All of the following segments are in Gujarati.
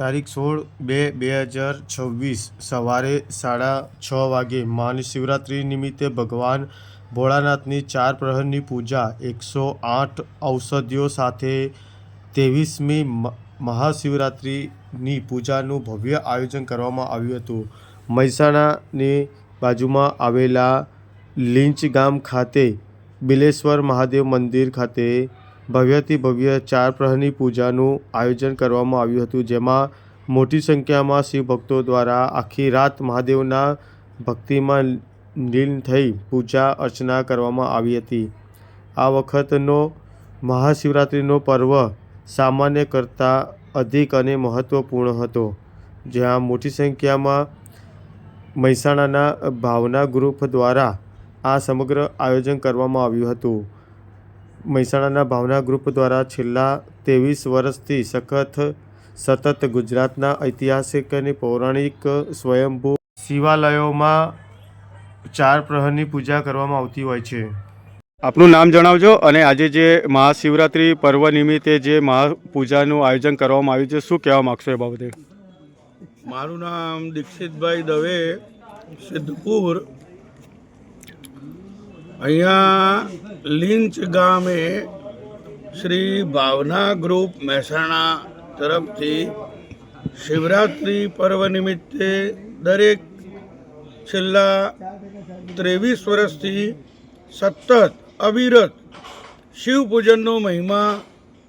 તારીખ સોળ બે બે હજાર છવ્વીસ સવારે સાડા છ વાગે મહાશિવરાત્રિ નિમિત્તે ભગવાન ભોળાનાથની ચાર પ્રહરની પૂજા એકસો આઠ ઔષધિઓ સાથે ત્રેવીસમી મહાશિવરાત્રિની પૂજાનું ભવ્ય આયોજન કરવામાં આવ્યું હતું. મહેસાણાની બાજુમાં આવેલા લીંચ ગામ ખાતે બિલેશ્વર મહાદેવ મંદિર ખાતે ભવ્યથી ભવ્ય ચાર પ્રહરની પૂજાનું આયોજન કરવામાં આવ્યું હતું, જેમાં મોટી સંખ્યામાં શિવભક્તો દ્વારા આખી રાત મહાદેવના ભક્તિમાં લીન થઈ પૂજા અર્ચના કરવામાં આવી હતી. આ વખતનો મહાશિવરાત્રિનો પર્વ સામાન્ય કરતાં અધિક અને મહત્ત્વપૂર્ણ હતો, જ્યાં મોટી સંખ્યામાં મહેસાણાના ભાવના ગ્રુપ દ્વારા આ સમગ્ર આયોજન કરવામાં આવ્યું હતું. મહેસાણાના ભાવના ગ્રુપ દ્વારા છેલ્લા ત્રેવીસ વર્ષથી સખત સતત ગુજરાતના ઐતિહાસિક અને પૌરાણિક સ્વયંભૂ શિવાલયોમાં ચાર પ્રહરની પૂજા કરવામાં આવતી હોય છે. આપનું નામ જણાવજો અને આજે જે મહાશિવરાત્રિ પર્વ નિમિત્તે જે મહાપૂજાનું આયોજન કરવામાં આવ્યું છે શું કહેવા માગશો એ બાબતે? મારું નામ દીક્ષિતભાઈ દવે સિદ્ધપુર. અહીંયા લીંચ ગામે શ્રી ભાવના ગ્રુપ મહેસાણા તરફથી શિવરાત્રિ પર્વ નિમિત્તે દરેક છેલ્લા ત્રેવીસ વર્ષથી સતત અવિરત શિવ પૂજનનો મહિમા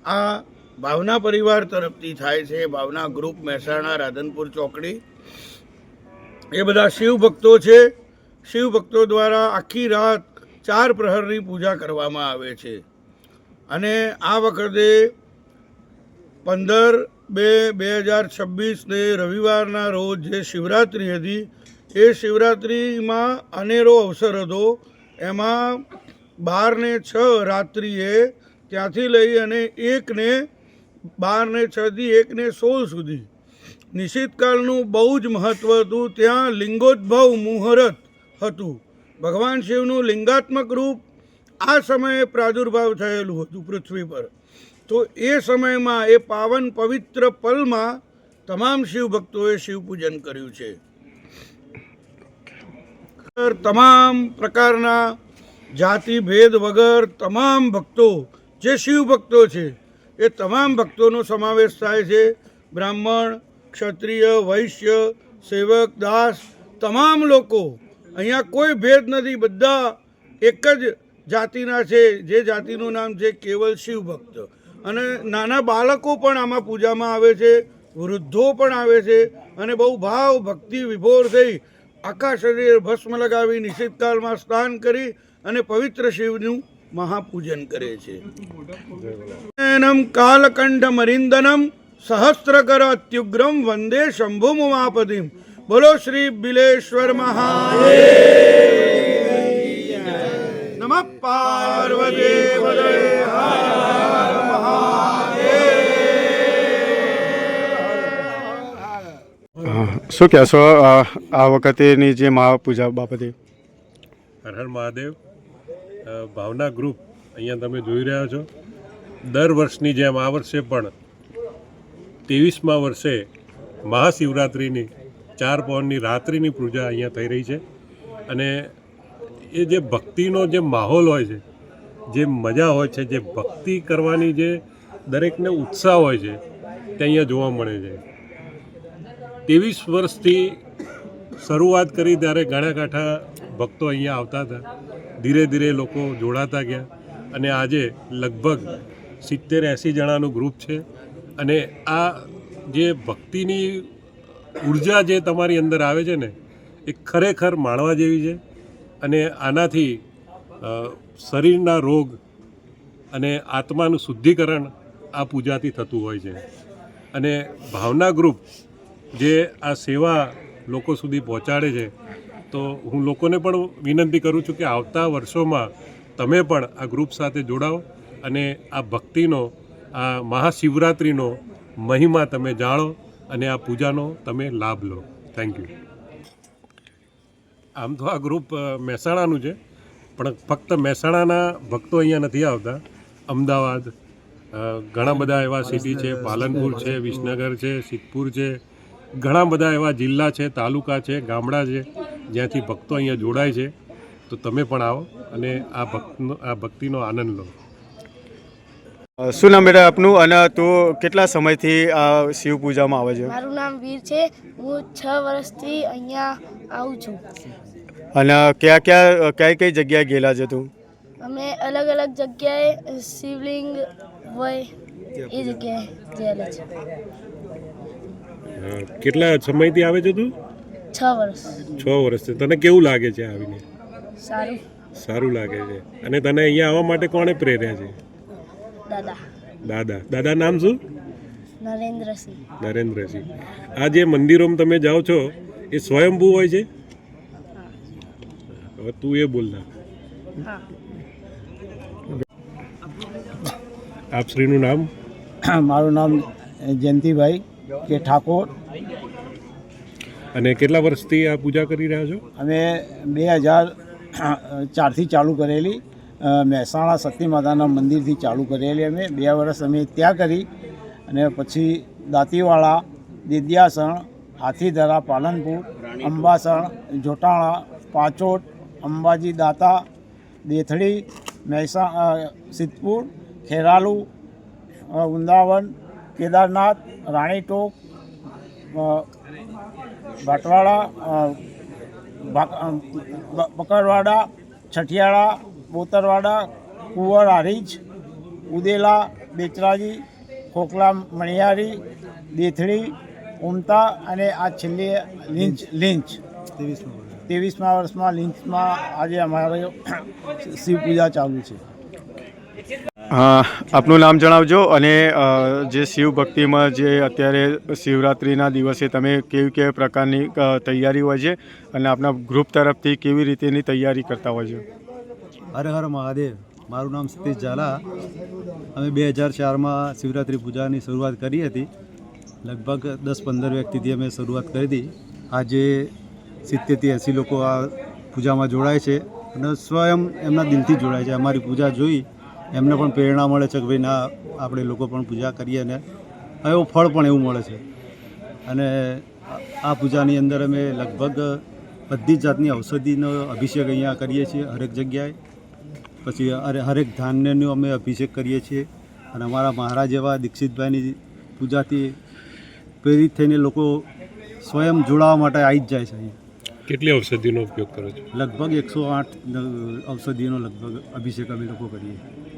આ ભાવના પરિવાર તરફથી થાય છે. ભાવના ગ્રુપ મહેસાણા રાધનપુર ચોકડી. એ બધા શિવ ભક્તો છે. શિવ ભક્તો દ્વારા આખી રાત ચાર પ્રહરની પૂજા કરવામાં આવે છે. અને આ વખતે પંદર બે બે હજાર છવ્વીસને રવિવારના રોજ જે શિવરાત્રિ હતી, એ શિવરાત્રિમાં અનેરો અવસર હતો. એમાં બારને છ રાત્રિએ ત્યાંથી લઈ અને એકને બારને છથી એકને સોળ સુધી. નિશ્ચિતકાળનું બહુ જ મહત્ત્વ હતું. ત્યાં લિંગોદ્ભવ મુહૂર્ત હતું. ભગવાન શિવનું લિંગાત્મક રૂપ આ સમયે પ્રાદુર્ભાવ થયેલું હતું પૃથ્વી પર. તો એ સમયમાં, એ પાવન પવિત્ર પલમાં તમામ શિવ ભક્તોએ શિવ પૂજન કર્યું છે. તમામ પ્રકારના જાતિ ભેદ વગર તમામ ભક્તો, જે શિવ ભક્તો છે, એ તમામ ભક્તોનો સમાવેશ થાય છે. બ્રાહ્મણ, ક્ષત્રિય, વૈશ્ય, સેવક, દાસ, તમામ લોકો અહીંયા કોઈ ભેદ નથી. બધા એક જ જાતિના છે. જે જાતિનું નામ છે કેવલ શિવ ભક્ત અને નાના બાળકો પણ આમાં પૂજામાં આવે છે. વૃદ્ધો પણ આવે છે. અને બહુ ભાવ ભક્તિ વિભોર થઈ આખા શરીર ભસ્મ લગાવી નિશ્ચિતકાળમાં સ્નાન કરી અને પવિત્ર શિવનું મહાપૂજન કરે છે. એનમ કાલકંઠ મરિંદનમ સહસ્ત્રકર અત્યુગ્રમ વંદે શંભુ શંભુમુમાપતિમ બોલો શ્રી બિલેશ્વર મહાદેવ નમ પાર્વતી શું કહેશો આ આ વખતેની જે મહાપૂજા બાબતે? હર હર મહાદેવ. ભાવના ગ્રુપ અહીંયા તમે જોઈ રહ્યા છો. દર વર્ષની જેમ આ વર્ષે પણ ત્રેવીસમા વર્ષે મહાશિવરાત્રિની ચાર પવનની રાત્રિની પૂજા અહીંયા થઈ રહી છે. અને એ જે ભક્તિનો જે માહોલ હોય છે, જે મજા હોય છે, જે ભક્તિ કરવાની જે દરેકને ઉત્સાહ હોય છે, તે અહીંયા જોવા મળે છે. ત્રેવીસ વર્ષથી શરૂઆત કરી ત્યારે ગાણાકાંઠા ભક્તો અહીંયા આવતા હતા. ધીરે ધીરે લોકો જોડાતા ગયા અને આજે લગભગ સિત્તેર એંસી જણાનું ગ્રુપ છે. અને આ જે ભક્તિની ઊર્જા જે તમારી અંદર આવે છે ને, એ ખરેખર માણવા જેવી છે અને આનાથી શરીરના રોગ અને આત્માનું શુદ્ધિકરણ આ પૂજાથી થતું હોય છે. અને ભાવના ગ્રુપ જે આ સેવા લોકો સુધી પહોંચાડે છે, તો હું લોકોને પણ વિનંતી કરું છું કે આવતા વર્ષોમાં તમે પણ આ ગ્રુપ સાથે જોડાઓ અને આ ભક્તિનો, આ મહાશિવરાત્રિનો મહિમા તમે જાણો અને આ પૂજાનો તમે લાભ લો. થેન્ક યુ આમ તો આ ગ્રુપ મહેસાણાનું છે. પણ ફક્ત મહેસાણાના ભક્તો અહીંયા નથી આવતા. અમદાવાદ ઘણા બધા એવા સિટી છે. પાલનપુર છે, વિસનગર છે, સિદ્ધપુર છે. ઘણા બધા એવા જિલ્લા છે, તાલુકા છે, ગામડા છે, જ્યાંથી ભક્તો અહીંયા જોડાય છે. તો તમે પણ આવો અને આ ભક્તનો, આ ભક્તિનો આનંદ લો. શું નામ બેટા આપનું? અને તું કેટલા સમયથી આ શિવ પૂજામાં આવે છે? મારું નામ વીર છે. હું છ વર્ષથી અહીંયા આવું છું. અને કયા કયા કઈ કઈ જગ્યાએ ગયેલા છે તું? અમે અલગ અલગ જગ્યાએ શિવલિંગ હોય એ જગ્યાએ ગયેલા છે. કેટલા સમયથી આવે છે તું? છ વર્ષ. છ વર્ષથી. તને કેવું લાગે છે આવીને? સારું. સારું લાગે છે. અને તને અહીંયા આવવા માટે કોણે પ્રેર્યા છે? દાદા. દાદા. દાદા નામ શું? નરેન્દ્રસિંહ નરેન્દ્રસિંહ આ જે મંદિરોમાં તમે જાઓ છો એ સ્વયંભૂ હોય છે? હવે તું એ બોલના આપ શ્રીનું નામ? મારું નામ જયંતિભાઈ કે ઠાકોર. અને કેટલા વર્ષથી આ પૂજા કરી રહ્યા છો? અમે બે હજાર ચારથી ચાલુ કરેલી. મહેસાણા સતી માતાના મંદિરથી ચાલુ કરેલી અમે. બે વર્ષ અમે ત્યાં કરી અને પછી દાંતીવાળા દિદ્યાસણ, હાથીધરા, પાલનપુર, અંબાસણ, જોટાણા, પાચોટ, અંબાજી દાતા દેથડી મહેસા સિદ્ધપુર, ખેરાલુ વૃંદાવન, કેદારનાથ રાણીટોક ભાટવાડા પકડવાડા છઠિયાળા બોતરવાડા કુંવર હારીજ ઉદેલા બેચરાજી ખોખલા મણિયારી દેથળી ઉમતા અને આ છેલ્લે લીંચ લિંચ. ત્રેવીસમા વર્ષમાં લીંચમાં આજે અમારે શિવ પૂજા ચાલુ છે. હા આપનું નામ જણાવજો અને જે શિવ ભક્તિમાં જે અત્યારે શિવરાત્રિના દિવસે તમે કેવી કેવી પ્રકારની તૈયારી હોય છે અને આપના ગ્રુપ તરફથી કેવી રીતેની તૈયારી કરતા હોય છે? હર હર મહાદેવ. મારું નામ સતીશ ઝાલા. અમે બે હજાર ચારમાં શિવરાત્રિ પૂજાની શરૂઆત કરી હતી. લગભગ દસ પંદર વ્યક્તિથી અમે શરૂઆત કરી હતી. આજે સિત્તેરથી એંસી લોકો આ પૂજામાં જોડાય છે અને સ્વયં એમના દિલથી જોડાય છે. અમારી પૂજા જોઈ એમને પણ પ્રેરણા મળે છે કે ભાઈ ના, આપણે લોકો પણ પૂજા કરીએ અને એવું ફળ પણ એવું મળે છે. અને આ પૂજાની અંદર અમે લગભગ બધી જ જાતની ઔષધિનો અભિષેક અહીંયા કરીએ છીએ, હરેક જગ્યાએ. પછી હરે હરેક ધાન્યનો અમે અભિષેક કરીએ છીએ. અને અમારા મહારાજ એવા દીક્ષિતભાઈની પૂજાથી પ્રેરિત થઈને લોકો સ્વયં જોડાવા માટે આવી જ જાય છે અહીંયા. કેટલી ઔષધિનો ઉપયોગ કરો છો? લગભગ એકસો આઠ ઔષધિનો લગભગ અભિષેક અમે લોકો કરીએ છીએ.